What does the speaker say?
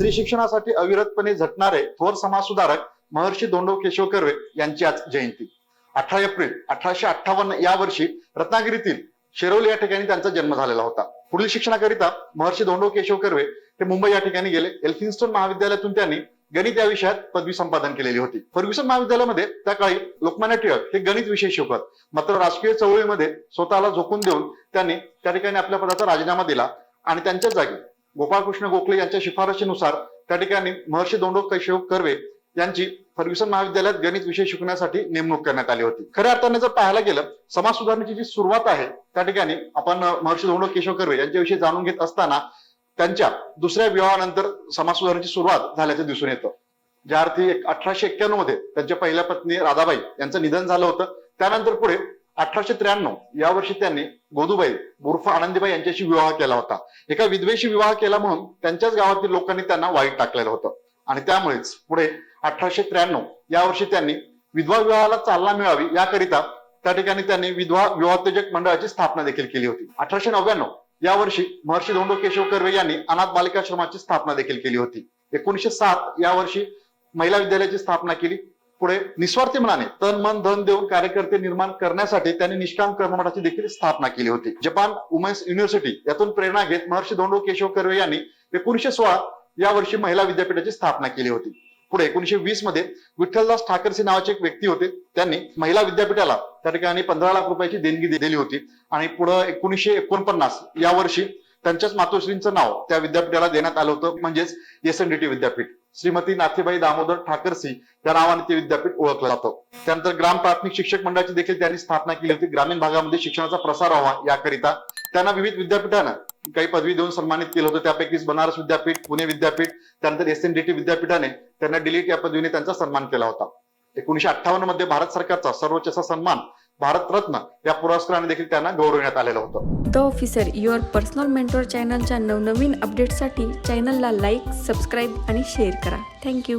स्त्री शिक्षणासाठी अविरतपणे झटणारे थोर समाज सुधारक महर्षी दोंडो केशव कर्वे यांची आज जयंती. अठरा एप्रिल अठराशे अठ्ठावन्न या वर्षी रत्नागिरीतील शेरोली या ठिकाणी त्यांचा जन्म झालेला होता. पुढील शिक्षणाकरिता महर्षी दोंडो केशव कर्वे ते मुंबई या ठिकाणी गेले. एल्फिन्स्टन महाविद्यालयातून त्यांनी गणित या विषयात पदवी संपादन केलेली होती. फर्ग्युसन महाविद्यालयामध्ये त्या काळी लोकमान्य टिळक हे गणित विषय शिकवत. मात्र राजकीय चळवळीमध्ये स्वतःला झोकून देऊन त्यांनी त्या ठिकाणी आपल्या पदाचा राजीनामा दिला आणि त्यांच्या जागी गोपाळकृष्ण गोखले यांच्या शिफारशीनुसार त्या ठिकाणी महर्षी दोंडो कैशव कर्वे यांची फर्ग्युसन महाविद्यालयात गणित विषय शिकण्यासाठी नेमणूक करण्यात आली होती. खऱ्या अर्थाने जर पाहायला गेलं समाज सुधारणेची जी सुरुवात आहे त्या ठिकाणी आपण महर्षी धोंडो केशव कर्वे यांच्याविषयी जाणून घेत असताना त्यांच्या दुसऱ्या विवाहानंतर समाज सुधारणेची सुरुवात झाल्याचं दिसून येतं. ज्या अर्थी एक- अठराशे एक्क्याण्णवमध्ये त्यांच्या पहिल्या पत्नी राधाबाई यांचं निधन झालं होतं. त्यानंतर पुढे अठराशे त्र्याण्णव या वर्षी त्यांनी गोदूबाई उर्फ आनंदीबाई यांच्याशी विवाह केला होता. एका विधवेशी विवाह केला म्हणून त्यांच्याच गावातील लोकांनी त्यांना वाईट टाकलेलं होतं. आणि त्यामुळेच पुढे अठराशे त्र्याण्णव या वर्षी त्यांनी विधवा विवाहाला चालना मिळावी याकरिता त्या ठिकाणी त्यांनी विधवा विवाहोत्तेजक मंडळाची स्थापना देखील केली होती. अठराशे नव्याण्णव या वर्षी महर्षी धोंडो केशव कर्वे यांनी अनाथ बालिकाश्रमाची स्थापना देखील केली होती. एकोणीशे सात या वर्षी महिला विद्यालयाची स्थापना केली. पुढे निस्वार्थी मनाने तन मन धन देऊन कार्यकर्ते निर्माण करण्यासाठी त्यांनी निष्काम कर्मठाची देखील स्थापना केली होती. जपान वुमेन्स युनिव्हर्सिटी यातून प्रेरणा घेत महर्षी धोंडो केशव कर्वे यांनी एकोणीशे सोळा या वर्षी महिला विद्यापीठाची स्थापना केली होती. पुढे एकोणीशे वीसमध्ये विठ्ठलदास ठाकरसी नावाचे एक व्यक्ती होते. त्यांनी महिला विद्यापीठाला त्या ठिकाणी पंधरा लाख रुपयाची देणगी दिली होती. आणि पुढे एकोणीशे एकोणपन्नास या वर्षी त्यांच्याच मातोश्रींचं नाव त्या विद्यापीठाला देण्यात आलं होतं म्हणजेच एस एन डी टी विद्यापीठ. श्रीमती नाथीबाई दामोदर ठाकरसी या नावाने ते विद्यापीठ ओळखलं जातं. त्यानंतर ग्राम प्राथमिक शिक्षक मंडळाची देखील त्यांनी स्थापना केली होती. ग्रामीण भागामध्ये शिक्षणाचा प्रसार व्हावा याकरिता त्यांना विविध विद्यापीठानं काही पदवी देऊन सन्मानित केलं होतं. त्यापैकीच बनारस विद्यापीठ पुणे विद्यापीठ त्यानंतर एस एन डी टी विद्यापीठाने त्यांना डिलीट या पदवीने त्यांचा सन्मान केला होता. एकोणीशे अठ्ठावन्नमध्ये भारत सरकारचा सर्वोच्च असा सन्मान भारतरत्न या पुरस्काराने देखील त्यांना गौरवण्यात आलेलं होतं. The officer your personal mentor चॅनलच्या नवनवीन अपडेटसाठी चॅनलला लाईक सबस्क्राईब आणि शेअर करा. Thank you